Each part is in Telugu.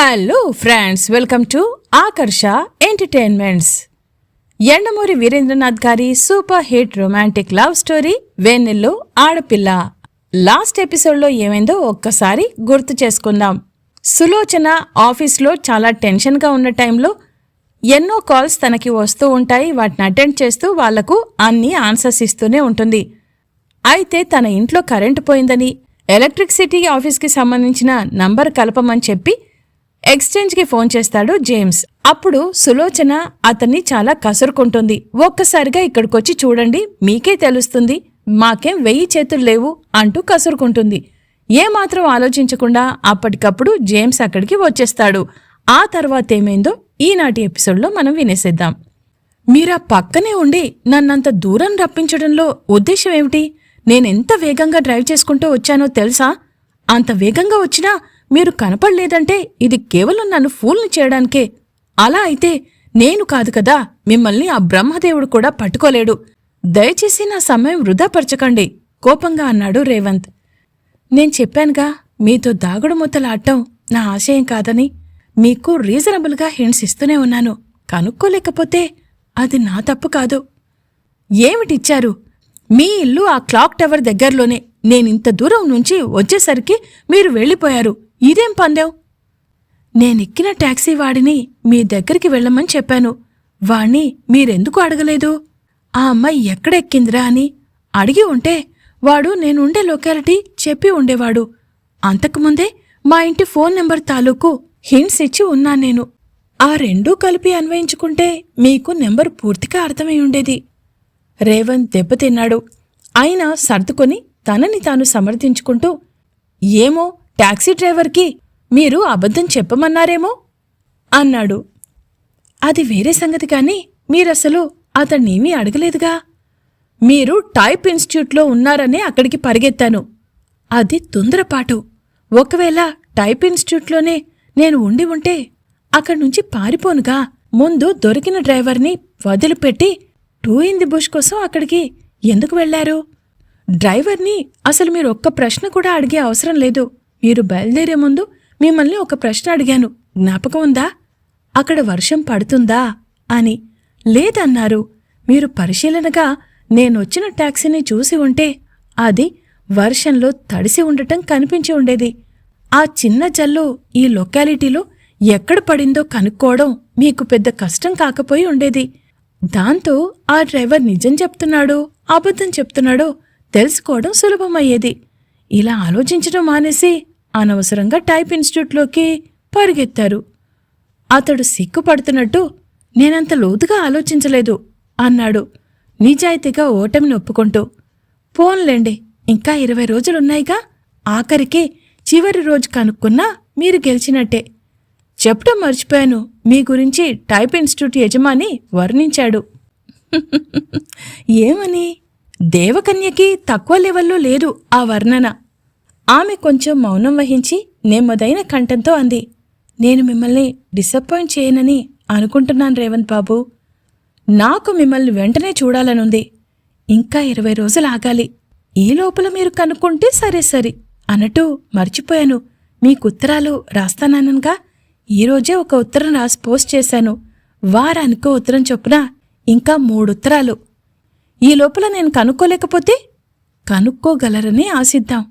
Hello friends welcome to Akarsha entertainments Endamuri Veerendranath గారి super hit romantic love story Vennello Adapilla last ఎపిసోడ్లో ఏమైందో ఒక్కసారి గుర్తు చేసుకుందాం. సులోచన ఆఫీస్లో చాలా టెన్షన్గా ఉన్న టైంలో ఎన్నో కాల్స్ తనకి వస్తూ ఉంటాయి. వాటిని అటెండ్ చేస్తూ వాళ్ళకు అన్ని ఆన్సర్స్ ఇస్తూనే ఉంటుంది. అయితే తన ఇంట్లో కరెంటు పోయిందని ఎలక్ట్రిసిటీ ఆఫీస్కి సంబంధించిన నంబర్ కలపమని చెప్పి ఎక్స్చేంజ్కి ఫోన్ చేస్తాడు జేమ్స్. అప్పుడు సులోచన అతన్ని చాలా కసురుకుంటుంది. ఒక్కసారిగా ఇక్కడికొచ్చి చూడండి మీకే తెలుస్తుంది మాకేం వెయ్యి చేతులు లేవు అంటూ కసురుకుంటుంది. ఏమాత్రం ఆలోచించకుండా అప్పటికప్పుడు జేమ్స్ అక్కడికి వచ్చేస్తాడు. ఆ తర్వాత ఏమైందో ఈనాటి ఎపిసోడ్లో మనం వినేసేద్దాం. మీరా పక్కనే ఉండి నన్నంత దూరం రప్పించడంలో ఉద్దేశం ఏమిటి? నేనెంత వేగంగా డ్రైవ్ చేసుకుంటూ వచ్చానో తెలుసా? అంత వేగంగా వచ్చినా మీరు కనపడలేదంటే ఇది కేవలం నన్ను ఫూల్ని చేయడానికే. అలా అయితే నేను కాదు కదా మిమ్మల్ని ఆ బ్రహ్మదేవుడు కూడా పట్టుకోలేడు. దయచేసి నా సమయం వృధాపరచకండి కోపంగా అన్నాడు రేవంత్. నేను చెప్పానుగా మీతో దాగుడు ముద్దలాడటం నా ఆశయం కాదని మీకు రీజనబుల్గా హింట్స్ ఇస్తూనే ఉన్నాను. కనుక్కోలేకపోతే అది నా తప్పు కాదు. ఏమిటిచ్చారు? మీ ఇల్లు ఆ క్లాక్ టవర్ దగ్గరలోనే. నేనింత దూరం నుంచి వచ్చేసరికి మీరు వెళ్ళిపోయారు. ఇదేం పందెం? నేనెక్కిన టాక్సీ వాడిని మీ దగ్గరికి వెళ్ళమని చెప్పాను. వాణ్ణి మీరెందుకు అడగలేదు? ఆ అమ్మాయి ఎక్కడెక్కిందిరా అని అడిగి ఉంటే వాడు నేనుండే లొకాలిటీ చెప్పి ఉండేవాడు. అంతకుముందే మా ఇంటి ఫోన్ నెంబర్ తాలూకు హింట్స్ ఇచ్చి ఉన్నా నేను. ఆ రెండూ కలిపి అన్వయించుకుంటే మీకు నెంబర్ పూర్తిగా అర్థమై ఉండేది. రేవంత్ దెబ్బతిన్నాడు అయినా సర్దుకొని తనని తాను సమర్థించుకుంటూ ఏమో ట్యాక్సీ డ్రైవర్కి మీరు అబద్ధం చెప్పమన్నారేమో? అన్నాడు. అది వేరే సంగతి కాని మీరసలు అతన్నేమీ అడగలేదుగా? మీరు టైప్ ఇన్స్టిట్యూట్లో ఉన్నారనే అక్కడికి పరిగెత్తాను. అది తొందరపాటు. ఒకవేళ టైప్ ఇన్స్టిట్యూట్లోనే నేను ఉండి ఉంటే అక్కడి నుంచి పారిపోనుగా. ముందు దొరికిన డ్రైవర్ని వదిలిపెట్టి టూ ఇన్ ది బుష్ కోసం అక్కడికి ఎందుకు వెళ్ళారు డ్రైవర్ని అసలు మీరు ఒక్క ప్రశ్న కూడా అడిగే అవసరం లేదు. మీరు బయలుదేరే ముందు మిమ్మల్ని ఒక ప్రశ్న అడిగాను. జ్ఞాపకం ఉందా? అక్కడ వర్షం పడుతుందా? అని. లేదన్నారు. మీరు పరిశీలనగా నేనొచ్చిన టాక్సీని చూసి ఉంటే అది వర్షంలో తడిసి ఉండటం కనిపించి ఉండేది. ఆ చిన్న జల్లు ఈ లొకాలిటీలో ఎక్కడ పడిందో కనుక్కోవడం మీకు పెద్ద కష్టం కాకపోయి ఉండేది. దాంతో ఆ డ్రైవర్ నిజం చెప్తున్నాడో అబద్ధం చెప్తున్నాడో తెలుసుకోవడం సులభమయ్యేది. ఇలా ఆలోచించడం మానేసి అనవసరంగా టైప్ ఇన్స్టిట్యూట్లోకి పరిగెత్తారు. అతడు సిగ్గుపడుతున్నట్టు నేనంత లోతుగా ఆలోచించలేదు అన్నాడు నిజాయితీగా ఓటమిని ఒప్పుకుంటూ. పోన్లేండి ఇంకా ఇరవై రోజులున్నాయిగా ఆఖరికి చివరి రోజు కనుక్కున్నా మీరు గెలిచినట్టే. చెప్పడం మర్చిపోయాను మీ గురించి టైప్ ఇన్స్టిట్యూట్ యజమాని వర్ణించాడు. ఏమని? దేవకన్యకి తక్కువ లెవెల్లో లేదు ఆ వర్ణన. ఆమె కొంచెం మౌనం వహించి నెమ్మదైన కంఠంతో అంది. నేను మిమ్మల్ని డిసప్పాయింట్ చేయనని అనుకుంటున్నాను రేవంత్ బాబు. నాకు మిమ్మల్ని వెంటనే చూడాలనుంది. ఇంకా ఇరవై రోజులు ఆగాలి. ఈ లోపల మీరు కనుక్కుంటే సరే సరి అన్నట్టు మర్చిపోయాను. మీకు ఉత్తరాలు రాస్తాననగా ఈరోజే ఒక ఉత్తరం రాసి పోస్ట్ చేశాను. వారానికో ఉత్తరం చొప్పున ఇంకా మూడు ఉత్తరాలు. ఈ లోపల నేను కనుక్కోలేకపోతే కనుక్కోగలరని ఆశిద్దాం.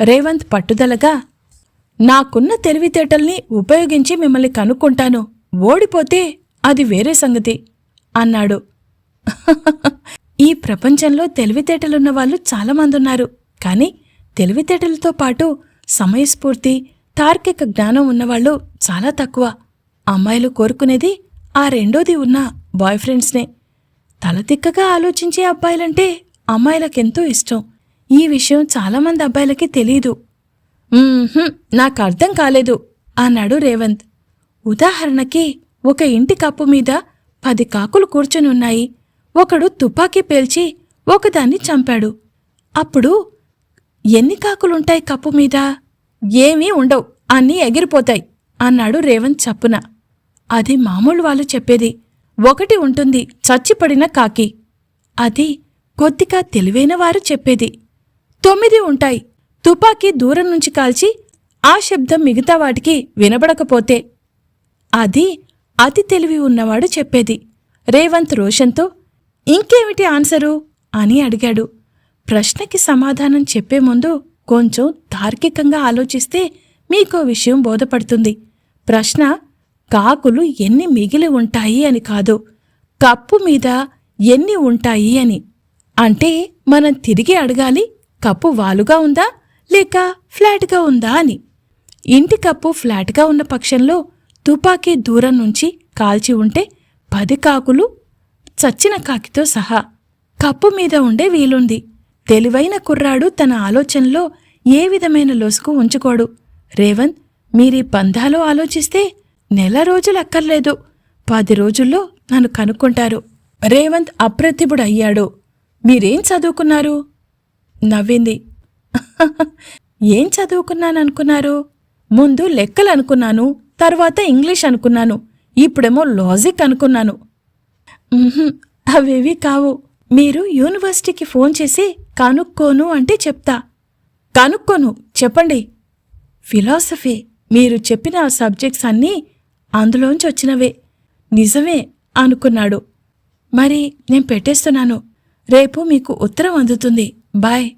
రేవంత్ పట్టుదలగా నాకున్న తెలివితేటల్ని ఉపయోగించి మిమ్మల్ని కనుక్కుంటాను. ఓడిపోతే అది వేరే సంగతి అన్నాడు. ఈ ప్రపంచంలో తెలివితేటలున్న వాళ్ళు చాలామంది ఉన్నారు. కానీ తెలివితేటలతో పాటు సమయస్ఫూర్తి తార్కిక జ్ఞానం ఉన్నవాళ్ళు చాలా తక్కువ. అమ్మాయిలు కోరుకునేది ఆ రెండోది ఉన్న బాయ్ ఫ్రెండ్స్నే తలతిక్కగా ఆలోచించే అబ్బాయిలంటే అమ్మాయిలకెంతో ఇష్టం. ఈ విషయం చాలామంది అబ్బాయిలకి తెలీదు. నాకు అర్థం కాలేదు అన్నాడు రేవంత్. ఉదాహరణకి ఒక ఇంటి కప్పు మీద పది కాకులు కూర్చొని ఉన్నాయి. ఒకడు తుపాకీ పేల్చి ఒకదాన్ని చంపాడు. అప్పుడు ఎన్ని కాకులుంటాయి కప్పు మీద? ఏమీ ఉండవు అన్నీ ఎగిరిపోతాయి అన్నాడు రేవంత్ చప్పున. అది మామూలు వాళ్ళు చెప్పేది. ఒకటి ఉంటుంది చచ్చిపడిన కాకి. అది కొద్దిగా తెలివైన వారు చెప్పేది. తొమ్మిది ఉంటాయి. తుపాకీ దూరం నుంచి కాల్చి ఆ శబ్దం మిగతా వాటికి వినబడకపోతే అది అతి తెలివి ఉన్నవాడు చెప్పేది. రేవంత్ రోషన్తో ఇంకేమిటి ఆన్సరు? అని అడిగాడు. ప్రశ్నకి సమాధానం చెప్పే ముందు కొంచెం తార్కికంగా ఆలోచిస్తే మీకో విషయం బోధపడుతుంది. ప్రశ్న కాకులు ఎన్ని మిగిలి ఉంటాయి అని కాదు. కప్పు మీద ఎన్ని ఉంటాయి అని. అంటే మనం తిరిగి అడగాలి కప్పు వాలుగా ఉందా లేక ఫ్లాట్గా ఉందా అని? ఇంటి కప్పు ఫ్లాట్గా ఉన్న పక్షంలో తుపాకీ దూరం నుంచి కాల్చి ఉంటే పది కాకులు చచ్చిన కాకితో సహా కప్పు మీద ఉండే వీలుంది. తెలివైన కుర్రాడు తన ఆలోచనలో ఏ విధమైన లొసుకు ఉంచుకోడు. రేవంత్ మీరీ పందాలో ఆలోచిస్తే నెల రోజులు అక్కర్లేదు. పది రోజుల్లో నన్ను కనుక్కుంటారు. రేవంత్ అప్రతిభుడయ్యాడు. మీరేం చదువుకున్నారు? నవ్వింది. ఏం చదువుకున్నాననుకున్నారు? ముందు లెక్కలు అనుకున్నాను తర్వాత ఇంగ్లీష్ అనుకున్నాను ఇప్పుడేమో లాజిక్ అనుకున్నాను. అవేవి కావు. మీరు యూనివర్సిటీకి ఫోన్ చేసి కనుక్కోను అంటే చెప్తా. కనుక్కోను చెప్పండి. ఫిలాసఫీ మీరు చెప్పిన ఆ సబ్జెక్ట్స్ అన్నీ అందులోంచి వచ్చినవే. నిజమే అనుకున్నాడు. మరి నేను పెట్టేస్తున్నాను. రేపు మీకు ఉత్తరం అందుతుంది. బాయ్.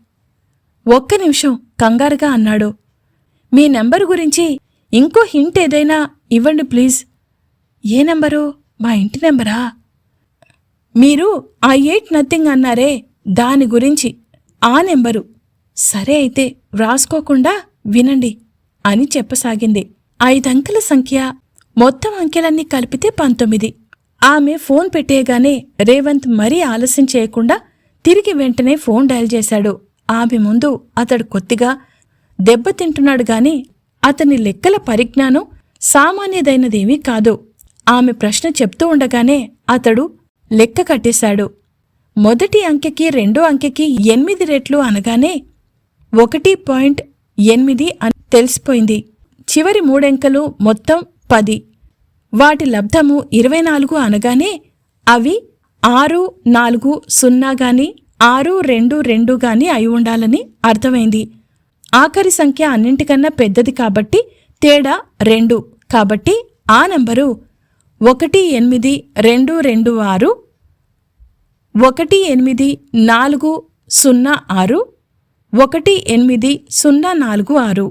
ఒక్క నిమిషం కంగారుగా అన్నాడు. మీ నెంబర్ గురించి ఇంకో హింట్ ఏదైనా ఇవ్వండి ప్లీజ్. A number? మా ఇంటి నెంబరా? మీరు ఆ ఎయిట్ నథింగ్ అన్నారే దాని గురించి ఆ నెంబరు. సరే అయితే వ్రాసుకోకుండా వినండి అని చెప్పసాగింది. ఐదంకెల సంఖ్య మొత్తం అంకెలన్నీ కలిపితే పంతొమ్మిది. ఆమె ఫోన్ పెట్టేయగానే రేవంత్ మరీ ఆలస్యం చేయకుండా తిరిగి వెంటనే ఫోన్ డయల్ చేశాడు. ఆమె ముందు అతడు కొద్దిగా దెబ్బతింటున్నాడు గాని అతని లెక్కల పరిజ్ఞానం సామాన్యదైనదేమీ కాదు. ఆమె ప్రశ్న చెప్తూ ఉండగానే అతడు లెక్క కట్టేశాడు. మొదటి అంకెకి రెండో అంకెకి ఎనిమిది రెట్లు అనగానే ఒకటి పాయింట్ ఎనిమిది అని తెలిసిపోయింది. చివరి మూడెంకలు మొత్తం పది. వాటి లబ్ధము ఇరవై నాలుగు అనగానే అవి ఆరు నాలుగు సున్నా గాని ఆరు రెండు రెండు గాని అయి ఉండాలని అర్థమైంది. ఆఖరి సంఖ్య అన్నింటికన్నా పెద్దది కాబట్టి తేడా రెండు. కాబట్టి ఆ నంబరు ఒకటి ఎనిమిది రెండు రెండు ఆరు ఒకటి ఎనిమిది నాలుగు సున్నా ఆరు ఒకటి ఎనిమిది సున్నా నాలుగు ఆరు.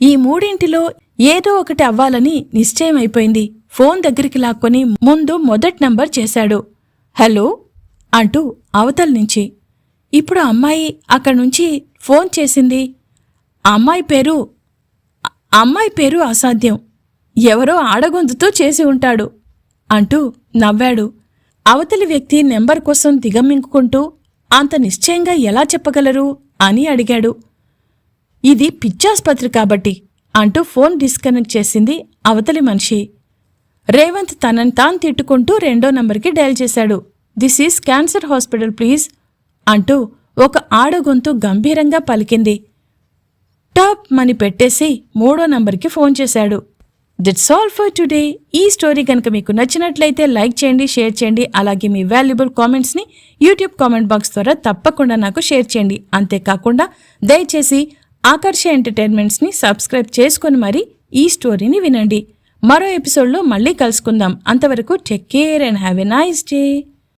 ఈ మూడింటిలో ఏదో ఒకటి అవ్వాలని నిశ్చయమైపోయింది. ఫోన్ దగ్గరికి లాక్కొని ముందు మొదటి నంబర్ చేశాడు. హలో అంటూ అవతల నుంచి ఇప్పుడు అమ్మాయి అక్కడి నుంచి ఫోన్ చేసింది. అమ్మాయి పేరు అమ్మాయి పేరు అసాధ్యం. ఎవరో ఆడగొంతుతో చేసి ఉంటాడు అంటూ నవ్వాడు. అవతలి వ్యక్తి నెంబర్ కోసం దిగమింగుకుంటూ అంత నిశ్చయంగా ఎలా చెప్పగలరు? అని అడిగాడు. ఇది పిచ్చాస్పత్రి కాబట్టి అంటూ ఫోన్ డిస్కనెక్ట్ చేసింది అవతలి మనిషి. రేవంత్ తనని తాను తిట్టుకుంటూ రెండో నంబర్కి డయల్ చేశాడు. This is cancer hospital please అంటూ ఒక ఆడగొంతు గంభీరంగా పలికింది. టాప్ మని పెట్టేసి మూడో నంబర్కి ఫోన్ చేశాడు. దిట్స్ ఆల్ ఫర్ టుడే ఈ స్టోరీ కనుక మీకు నచ్చినట్లయితే లైక్ చేయండి షేర్ చేయండి అలాగే మీ వాల్యుబుల్ కామెంట్స్ని యూట్యూబ్ కామెంట్ బాక్స్ ద్వారా తప్పకుండా నాకు షేర్ చేయండి. అంతేకాకుండా దయచేసి ఆకర్ష ఎంటర్టైన్మెంట్స్ని సబ్స్క్రైబ్ చేసుకొని మరి ఈ స్టోరీని వినండి. మరో ఎపిసోడ్లో మళ్ళీ కలుసుకుందాం. అంతవరకు take care and have a nice day.